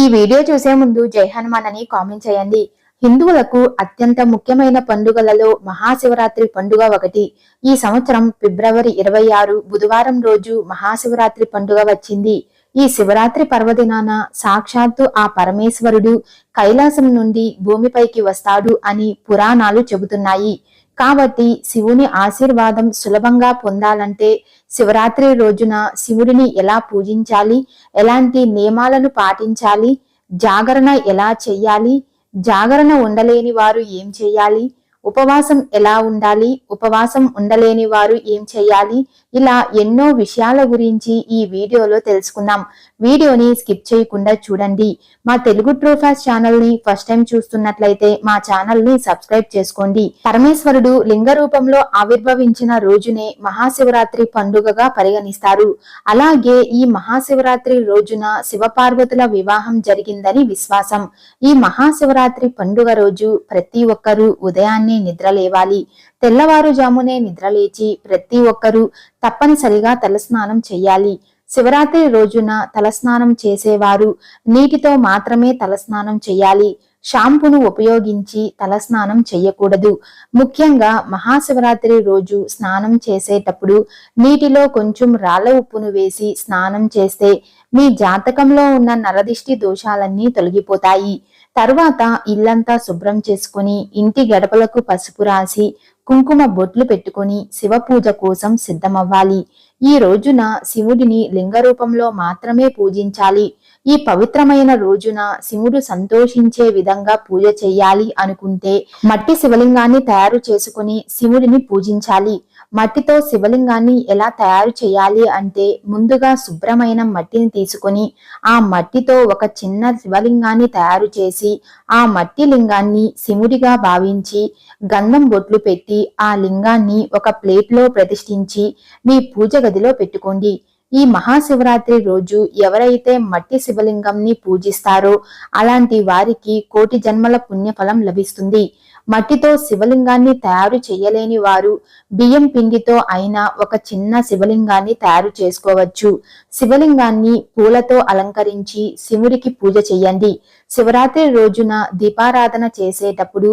ఈ వీడియో చూసే ముందు జై హనుమాన్ అని కామెంట్ చేయండి. హిందువులకు అత్యంత ముఖ్యమైన పండుగలలో మహాశివరాత్రి పండుగ ఒకటి. ఈ సంవత్సరం ఫిబ్రవరి ఇరవై ఆరు బుధవారం రోజు మహాశివరాత్రి పండుగ వచ్చింది. ఈ శివరాత్రి పర్వదినాన సాక్షాత్తు ఆ పరమేశ్వరుడు కైలాసం నుండి భూమిపైకి వస్తాడు అని పురాణాలు చెబుతున్నాయి. కాబట్టి శివుని ఆశీర్వాదం సులభంగా పొందాలంటే శివరాత్రి రోజున శివుడిని ఎలా పూజించాలి? ఎలాంటి నియమాలను పాటించాలి? జాగరణ ఎలా చెయ్యాలి? జాగరణ ఉండలేని వారు ఏం చేయాలి ఉపవాసం ఎలా ఉండాలి? ఉపవాసం ఉండలేని వారు ఏం చేయాలి ఇలా ఎన్నో విషయాల గురించి ఈ వీడియోలో తెలుసుకుందాం. వీడియోని స్కిప్ చేయకుండా చూడండి. మా తెలుగు ట్రోఫాస్ ఛానల్ని ఫస్ట్ టైం చూస్తున్నట్లయితే మా ఛానల్ని సబ్స్క్రైబ్ చేసుకోండి. పరమేశ్వరుడు లింగ రూపంలో ఆవిర్భవించిన రోజునే మహాశివరాత్రి పండుగగా పరిగణిస్తారు. అలాగే ఈ మహాశివరాత్రి రోజున శివపార్వతుల వివాహం జరిగిందని విశ్వాసం. ఈ మహాశివరాత్రి పండుగ రోజు ప్రతి ఒక్కరూ ఉదయాన్నే నిద్రలేవాలి. తెల్లవారుజామునే నిద్రలేచి ప్రతి ఒక్కరూ తప్పనిసరిగా తలస్నానం చేయాలి శివరాత్రి రోజున తలస్నానం చేసేవారు నీటితో మాత్రమే తలస్నానం చేయాలి షాంపును ఉపయోగించి తలస్నానం చేయకూడదు ముఖ్యంగా మహాశివరాత్రి రోజు స్నానం చేసేటప్పుడు నీటిలో కొంచెం రాళ్ళ ఉప్పును వేసి స్నానం చేస్తే మీ జాతకంలో ఉన్న నరదిష్టి దోషాలన్నీ తొలగిపోతాయి. తర్వాత ఇల్లంతా శుభ్రం చేసుకుని ఇంటి గడపలకు పసుపు రాసి కుంకుమ బొట్లు పెట్టుకుని శివ పూజ కోసం సిద్ధమవ్వాలి. ఈ రోజున శివుడిని లింగ రూపంలో మాత్రమే పూజించాలి. ఈ పవిత్రమైన రోజున శివుడు సంతోషించే విధంగా పూజ చేయాలి అనుకుంటే మట్టి శివలింగాన్ని తయారు చేసుకుని శివుడిని పూజించాలి. మట్టితో శివలింగాన్ని ఎలా తయారు చేయాలి అంటే ముందుగా శుభ్రమైన మట్టిని తీసుకొని ఆ మట్టితో ఒక చిన్న శివలింగాన్ని తయారు చేసి ఆ మట్టి లింగాన్ని శివుడిగా భావించి గంధం బొట్లు పెట్టి ఆ లింగాన్ని ఒక ప్లేట్లో ప్రతిష్ఠించి మీ పూజ గదిలో పెట్టుకోండి. ఈ మహాశివరాత్రి రోజు ఎవరైతే మట్టి శివలింగంని పూజిస్తారో అలాంటి వారికి కోటి జన్మల పుణ్యఫలం లభిస్తుంది. మట్టితో శివలింగాన్ని తయారు చేయలేని వారు బియ్యం పిండితో అయినా ఒక చిన్న శివలింగాన్ని తయారు చేసుకోవచ్చు. శివలింగాన్ని పూలతో అలంకరించి శివుడికి పూజ చెయ్యండి శివరాత్రి రోజున దీపారాధన చేసేటప్పుడు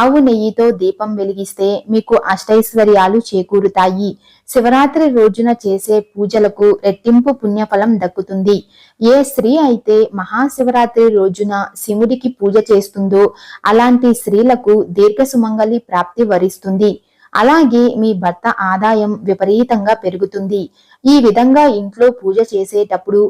ఆవు నెయ్యితో దీపం వెలిగిస్తే మీకు అష్టైశ్వర్యాలు చేకూరుతాయి. శివరాత్రి రోజున చేసే పూజలకు రెట్టింపు పుణ్యఫలం దక్కుతుంది. ఏ స్త్రీ అయితే మహాశివరాత్రి రోజున శివుడికి పూజ చేస్తుందో అలాంటి స్త్రీలకు దీర్ఘ సుమంగళి ప్రాప్తి వరిస్తుంది. అలాగే మీ భర్త ఆదాయం విపరీతంగా పెరుగుతుంది. ఈ విధంగా ఇంట్లో పూజ చేసేటప్పుడు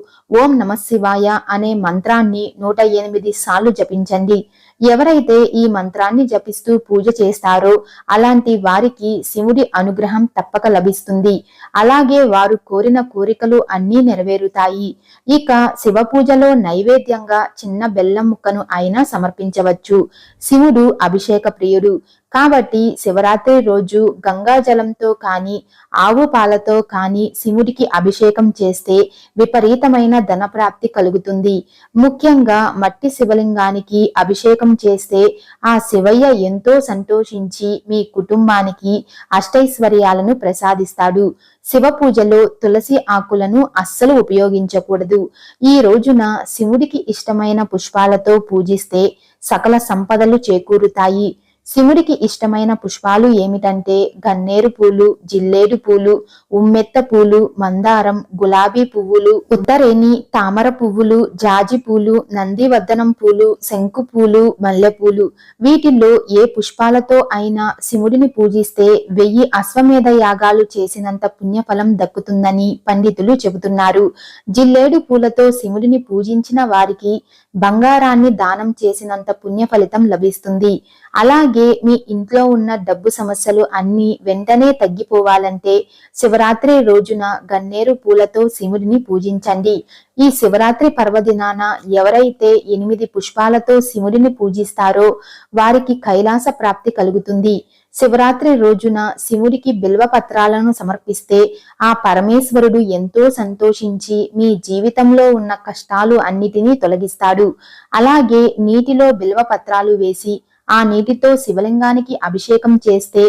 ఓం నమ శివాయ అనే మంత్రాన్ని నూట ఎనిమిది సార్లు జపించండి. ఎవరైతే ఈ మంత్రాన్ని జపిస్తూ పూజ చేస్తారో అలాంటి వారికి శివుడి అనుగ్రహం తప్పక లభిస్తుంది. అలాగే వారు కోరిన కోరికలు అన్నీ నెరవేరుతాయి. ఇక శివ పూజలో నైవేద్యంగా చిన్న బెల్లం ముక్కను అయినా సమర్పించవచ్చు. శివుడు అభిషేక ప్రియుడు. కాబట్టి శివరాత్రి రోజు గంగా జలంతో కాని ఆవు పాలతో కాని శివుడికి అభిషేకం చేస్తే విపరీతమైన ధనప్రాప్తి కలుగుతుంది. ముఖ్యంగా మట్టి శివలింగానికి అభిషేకం చేస్తే ఆ శివయ్య ఎంతో సంతోషించి మీ కుటుంబానికి అష్టైశ్వర్యాలను ప్రసాదిస్తాడు. శివ పూజలో తులసి ఆకులను అస్సలు ఉపయోగించకూడదు. ఈ రోజున శివుడికి ఇష్టమైన పుష్పాలతో పూజిస్తే సకల సంపదలు చేకూరుతాయి. శివుడికి ఇష్టమైన పుష్పాలు ఏమిటంటే గన్నేరు పూలు జిల్లేడు పూలు ఉమ్మెత్త పూలు మందారం గులాబీ పువ్వులు ఉత్తరేణి తామర పువ్వులు జాజి పూలు నందివర్ధనం పూలు శంకు పూలు మల్లెపూలు వీటిల్లో ఏ పుష్పాలతో అయినా శివుడిని పూజిస్తే వెయ్యి అశ్వమేధ యాగాలు చేసినంత పుణ్యఫలం దక్కుతుందని పండితులు చెబుతున్నారు. జిల్లేడు పూలతో శివుడిని పూజించిన వారికి బంగారాన్ని దానం చేసినంత పుణ్య ఫలితం లభిస్తుంది. అలాగే మీ ఇంట్లో ఉన్న డబ్బు సమస్యలు అన్ని వెంటనే తగ్గిపోవాలంటే శివరాత్రి రోజున గన్నేరు పూలతో శివుడిని పూజించండి. ఈ శివరాత్రి పర్వదినాన ఎవరైతే ఎనిమిది పుష్పాలతో శివుడిని పూజిస్తారో వారికి కైలాస ప్రాప్తి కలుగుతుంది. శివరాత్రి రోజున శివుడికి బిల్వ పత్రాలను సమర్పిస్తే ఆ పరమేశ్వరుడు ఎంతో సంతోషించి మీ జీవితంలో ఉన్న కష్టాలు అన్నిటినీ తొలగిస్తాడు. అలాగే నీటిలో బిల్వ పత్రాలు వేసి ఆ నీటితో శివలింగానికి అభిషేకం చేస్తే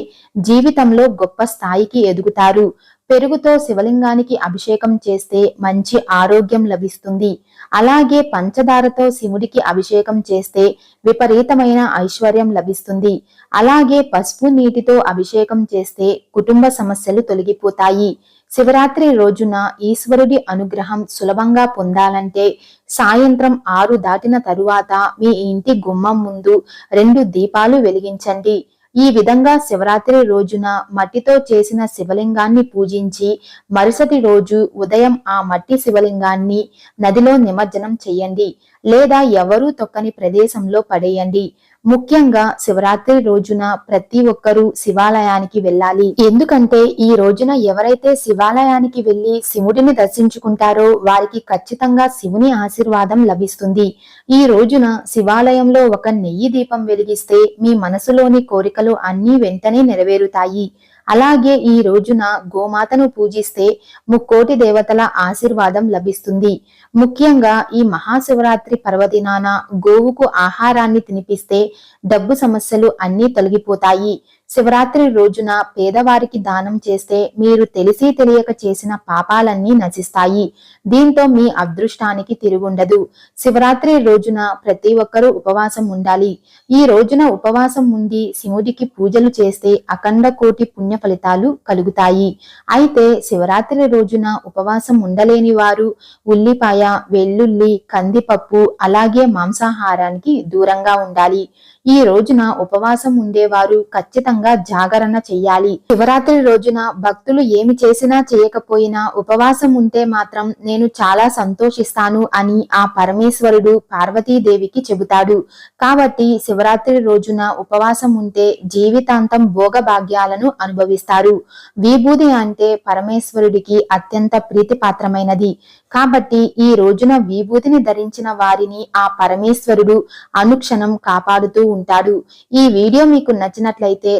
జీవితంలో గొప్ప స్థాయికి ఎదుగుతారు. పెరుగుతో శివలింగానికి అభిషేకం చేస్తే మంచి ఆరోగ్యం లభిస్తుంది. అలాగే పంచదారతో శివుడికి అభిషేకం చేస్తే విపరీతమైన ఐశ్వర్యం లభిస్తుంది. అలాగే పసుపు నీటితో అభిషేకం చేస్తే కుటుంబ సమస్యలు తొలగిపోతాయి. శివరాత్రి రోజున ఈశ్వరుడి అనుగ్రహం సులభంగా పొందాలంటే సాయంత్రం ఆరు దాటిన తరువాత మీ ఇంటి గుమ్మం ముందు రెండు దీపాలు వెలిగించండి. ఈ విధంగా శివరాత్రి రోజున మట్టితో చేసిన శివలింగాన్ని పూజించి మరుసటి రోజు ఉదయం ఆ మట్టి శివలింగాన్ని నదిలో నిమజ్జనం చేయండి. లేదా ఎవరూ తొక్కని ప్రదేశంలో పడేయండి. ముఖ్యంగా శివరాత్రి రోజున ప్రతి ఒక్కరూ శివాలయానికి వెళ్ళాలి. ఎందుకంటే ఈ రోజున ఎవరైతే శివాలయానికి వెళ్ళి శివుడిని దర్శించుకుంటారో వారికి ఖచ్చితంగా శివుని ఆశీర్వాదం లభిస్తుంది. ఈ రోజున శివాలయంలో ఒక నెయ్యి దీపం వెలిగిస్తే మీ మనసులోని కోరికలు అన్నీ వెంటనే నెరవేరుతాయి. అలాగే ఈ రోజున గోమాతను పూజిస్తే ముక్కోటి దేవతల ఆశీర్వాదం లభిస్తుంది. ముఖ్యంగా ఈ మహాశివరాత్రి పర్వదినాన గోవుకు ఆహారాన్ని తినిపిస్తే డబ్బు సమస్యలు అన్నీ తొలగిపోతాయి. శివరాత్రి రోజున పేదవారికి దానం చేస్తే మీరు తెలిసి తెలియక చేసిన పాపాలన్నీ నశిస్తాయి. దీంతో మీ అదృష్టానికి తిరుగుండదు. శివరాత్రి రోజున ప్రతి ఒక్కరూ ఉపవాసం ఉండాలి. ఈ రోజున ఉపవాసం ఉండి శివుడికి పూజలు చేస్తే అఖండ కోటి పుణ్య ఫలితాలు కలుగుతాయి. అయితే శివరాత్రి రోజున ఉపవాసం ఉండలేని వారు ఉల్లిపాయ వెల్లుల్లి కందిపప్పు అలాగే మాంసాహారానికి దూరంగా ఉండాలి. ఈ రోజున ఉపవాసం ఉండేవారు ఖచ్చితంగా జాగరణ చెయ్యాలి. శివరాత్రి రోజున భక్తులు ఏమి చేసినా చేయకపోయినా ఉపవాసం ఉంటే మాత్రం నేను చాలా సంతోషిస్తాను అని ఆ పరమేశ్వరుడు పార్వతీదేవికి చెబుతాడు. కాబట్టి శివరాత్రి రోజున ఉపవాసం ఉంటే జీవితాంతం భోగభాగ్యాలను అనుభవిస్తారు. విభూది అంటే పరమేశ్వరుడికి అత్యంత ప్రీతిపాత్రమైనది. కాబట్టి ఈ రోజున విభూతిని ధరించిన వారిని ఆ పరమేశ్వరుడు అనుక్షణం కాపాడుతూ ఉంటాడు. ఈ వీడియో మీకు నచ్చినట్లయితే